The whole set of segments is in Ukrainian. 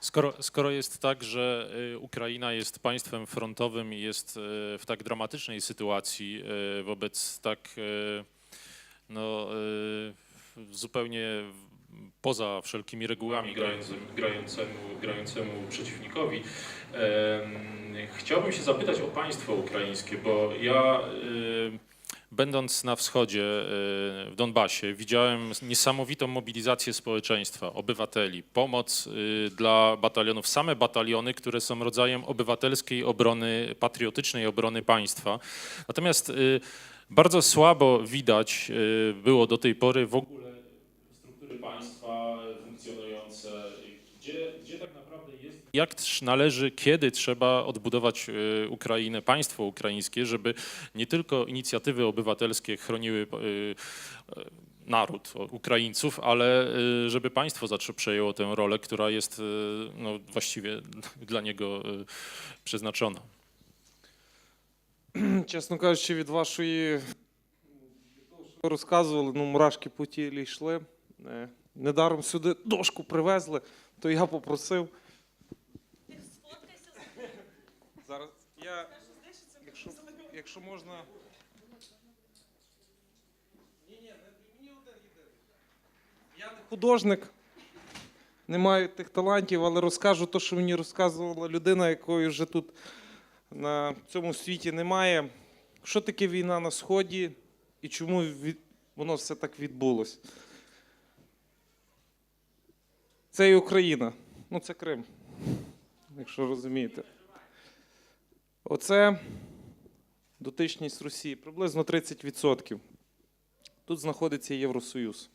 Skoro, skoro jest tak, że y, Ukraina jest państwem frontowym i jest y, w tak dramatycznej sytuacji y, wobec tak no, zupełnie poza wszelkimi regułami grającym, grającemu, grającemu przeciwnikowi, chciałbym się zapytać o państwo ukraińskie, bo ja Będąc na wschodzie, y, w Donbasie, widziałem niesamowitą mobilizację społeczeństwa, obywateli, pomoc y, dla batalionów, same bataliony, które są rodzajem obywatelskiej obrony, patriotycznej obrony państwa. Natomiast y, bardzo słabo widać było do tej pory w ogóle Jak też należy, kiedy trzeba odbudować y, Ukrainę, państwo ukraińskie, żeby nie tylko inicjatywy obywatelskie chroniły y, y, naród o- Ukraińców, ale y, żeby państwo zaczę- przejęło tę rolę, która jest y, no, właściwie dla niego y, przeznaczona. Чесно кажучи, від вашої від того, що ви розказували, ну, мурашки по тілі йшли. Е, Недаром сюди дошку привезли, то я попросив. Я, якщо, якщо можна. Ні, ні, мені один єдиний. Я не художник, не маю тих талантів, але розкажу те, що мені розказувала людина, якої вже тут на цьому світі немає. Що таке війна на Сході і чому від... воно все так відбулось? Це і Україна. Ну, це Крим, якщо розумієте. Оце дотичність Росії приблизно 30%. Тут знаходиться Євросоюз.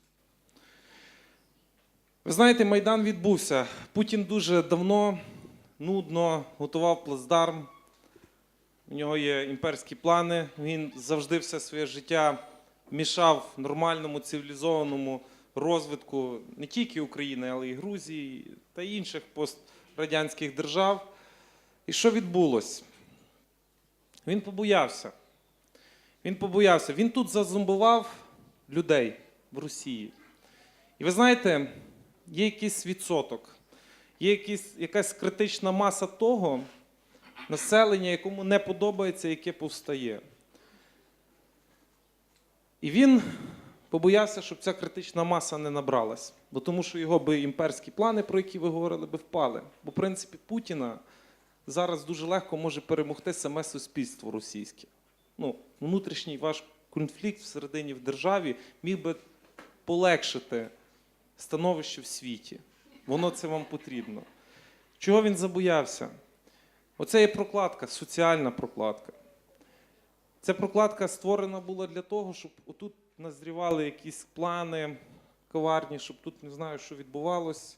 Ви знаєте, Майдан відбувся. Путін дуже давно, нудно готував плацдарм. У нього є імперські плани. Він завжди все своє життя мішав нормальному цивілізованому розвитку не тільки України, але й Грузії та інших пострадянських держав. І що відбулося? Він побоявся. Він побоявся. Він тут зазомбував людей в Росії. І ви знаєте, є якийсь відсоток, є якийсь, якась критична маса того, населення, якому не подобається, яке повстає. І він побоявся, щоб ця критична маса не набралась, бо тому що його би імперські плани, про які ви говорили, би впали. Бо, в принципі, Путіна зараз дуже легко може перемогти саме суспільство російське. Ну, внутрішній ваш конфлікт всередині в державі міг би полегшити становище в світі. Воно це вам потрібно. Чого він забоявся? Оце є прокладка, соціальна прокладка. Ця прокладка створена була для того, щоб отут назрівали якісь плани коварні, щоб тут не знаю, що відбувалось.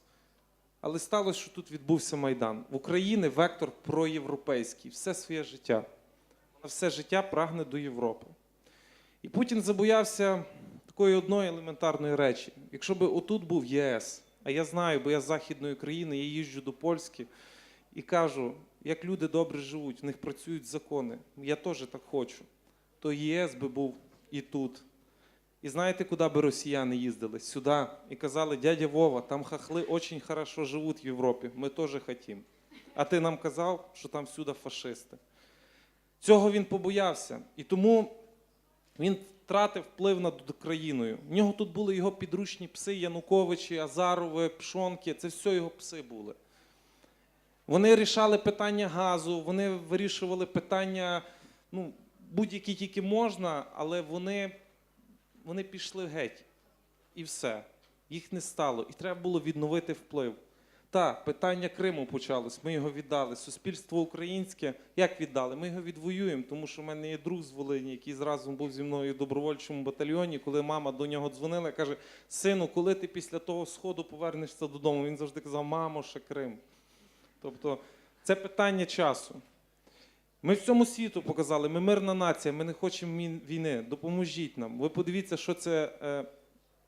Але сталося, що тут відбувся Майдан. В Україні вектор проєвропейський, все своє життя. Вона все життя прагне до Європи. І Путін забоявся такої одної елементарної речі. Якщо би отут був ЄС, а я знаю, бо я з Західної країни, я їжджу до Польщі і кажу, як люди добре живуть, в них працюють закони. Я теж так хочу. То ЄС би був і тут. І знаєте, куди би росіяни їздили? Сюди. І казали, дядя Вова, там хахли дуже хорошо живуть в Європі, ми теж хотімо. А ти нам казав, що там всюди фашисти. Цього він побоявся. І тому він втратив вплив над країною. В нього тут були його підручні пси Януковичі, Азарови, Пшонки. Це все його пси були. Вони рішали питання газу, вони вирішували питання, ну, будь-які тільки можна, але вони, вони пішли геть. І все. Їх не стало. І треба було відновити вплив. Так, питання Криму почалось, ми його віддали. Суспільство українське як віддали? Ми його відвоюємо, тому що в мене є друг з Волині, який зразу був зі мною в добровольчому батальйоні. Коли мама до нього дзвонила, каже: Сину, коли ти після того сходу повернешся додому? Він завжди казав, мамо, ще Крим. Тобто це питання часу. Ми всьому світу показали, ми мирна нація, ми не хочемо війни. Допоможіть нам. Ви подивіться, що це е,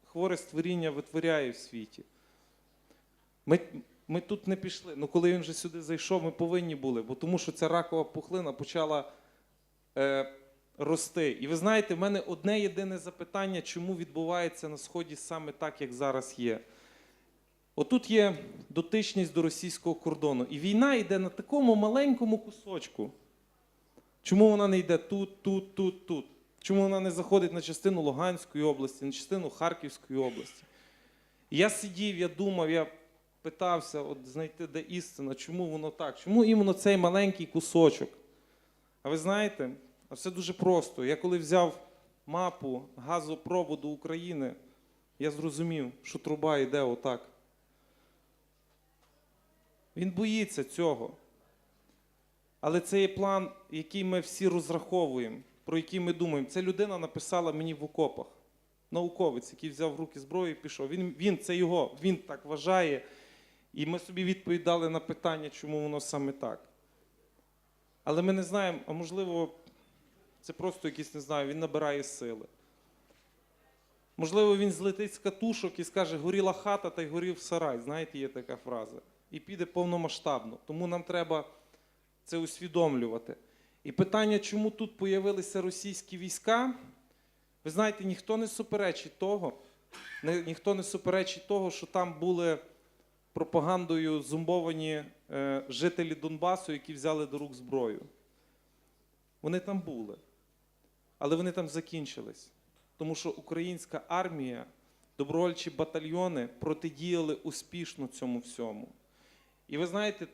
хворе створіння витворяє в світі. Ми, ми тут не пішли. Ну, коли він вже сюди зайшов, ми повинні були, бо тому що ця ракова пухлина почала е, рости. І ви знаєте, в мене одне єдине запитання, чому відбувається на Сході саме так, як зараз є. Отут є дотичність до російського кордону. І війна йде на такому маленькому кусочку. Чому вона не йде тут, тут, тут, тут? Чому вона не заходить на частину Луганської області, на частину Харківської області? Я сидів, я думав, я питався от знайти, де істина, чому воно так? Чому іменно цей маленький кусочок? А ви знаєте, а все дуже просто. Я коли взяв мапу газопроводу України, я зрозумів, що труба йде отак. Він боїться цього. Але це є план, який ми всі розраховуємо, про який ми думаємо. Це людина написала мені в окопах. Науковець, який взяв в руки зброю і пішов. Він, він це його, він так вважає. І ми собі відповідали на питання, чому воно саме так. Але ми не знаємо, а можливо, це просто якийсь, не знаю, він набирає сили. Можливо, він злетить з катушок і скаже, горіла хата та й горів сарай. Знаєте, є така фраза. І піде повномасштабно. Тому нам треба це усвідомлювати. І питання, чому тут появилися російські війська, ви знаєте, ніхто не суперечить того, ніхто не суперечить того, що там були пропагандою зумбовані е, жителі Донбасу, які взяли до рук зброю. Вони там були, але вони там закінчились. Тому що українська армія, добровольчі батальйони протидіяли успішно цьому всьому. І ви знаєте,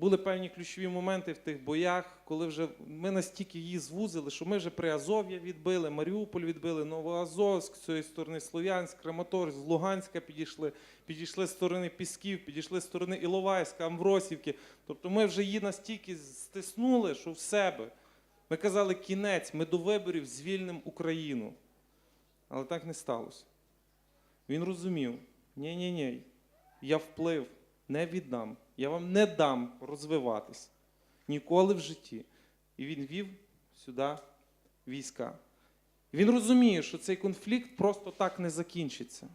були певні ключові моменти в тих боях, коли вже ми настільки її звузили, що ми вже Приазов'я відбили, Маріуполь відбили, Новоазовськ, з цієї сторони Слов'янськ, Краматорськ, з Луганська підійшли, підійшли з сторони Пісків, підійшли з сторони Іловайська, Амвросівки. Тобто ми вже її настільки стиснули, що в себе. Ми казали, кінець, ми до виборів звільнимо Україну. Але так не сталося. Він розумів: ні-ні-ні, я вплив не віддам. Я вам не дам розвиватись ніколи в житті. І він вів сюди війська. Він розуміє, що цей конфлікт просто так не закінчиться.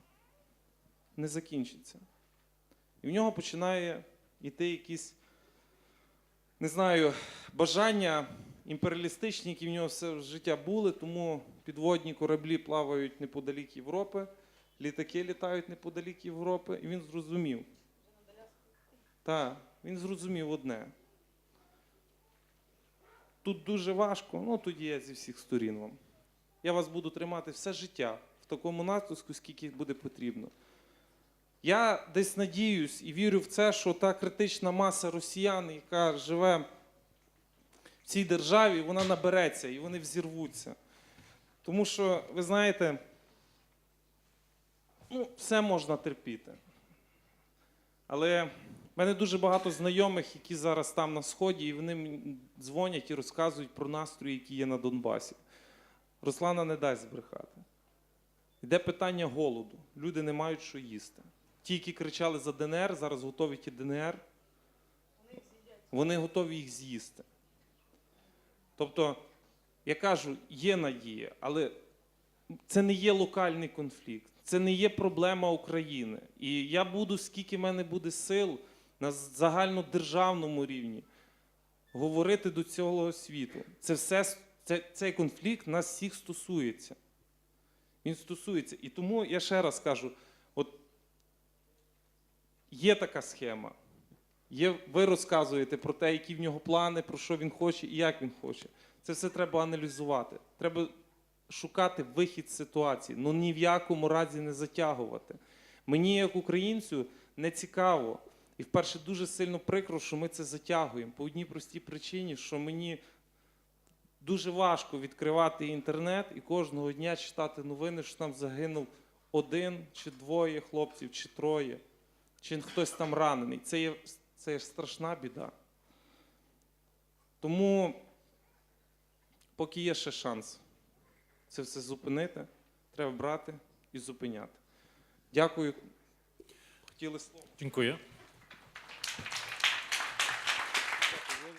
Не закінчиться. І в нього починає йти якісь, не знаю, бажання імперіалістичні, які в нього все життя були, тому підводні кораблі плавають неподалік Європи, літаки літають неподалік Європи, і він зрозумів. Так, він зрозумів одне. Тут дуже важко, ну тоді я зі всіх сторін вам. Я вас буду тримати все життя в такому натиску, скільки буде потрібно. Я десь надіюсь і вірю в це, що та критична маса росіян, яка живе в цій державі, вона набереться і вони взірвуться. Тому що, ви знаєте, ну, все можна терпіти. Але в мене дуже багато знайомих, які зараз там на сході, і вони мені дзвонять і розказують про настрої, які є на Донбасі. Руслана не дасть збрехати. Йде питання голоду. Люди не мають що їсти. Ті, які кричали за ДНР, зараз готові ті ДНР. Вони готові їх з'їсти. Тобто, я кажу, є надія, але це не є локальний конфлікт, це не є проблема України. І я буду, скільки в мене буде сил на загальнодержавному рівні говорити до цього світу. Це все, це, цей конфлікт нас всіх стосується. Він стосується. І тому я ще раз кажу: от є така схема. Є, ви розказуєте про те, які в нього плани, про що він хоче і як він хоче. Це все треба аналізувати. Треба шукати вихід з ситуації, ну ні в якому разі не затягувати. Мені, як українцю, не цікаво. І вперше дуже сильно прикро, що ми це затягуємо. По одній простій причині, що мені дуже важко відкривати інтернет і кожного дня читати новини, що там загинув один чи двоє хлопців, чи троє, чи хтось там ранений. Це є, це є страшна біда. Тому, поки є ще шанс це все зупинити, треба брати і зупиняти. Дякую. Хотіли слово. Dziękuję.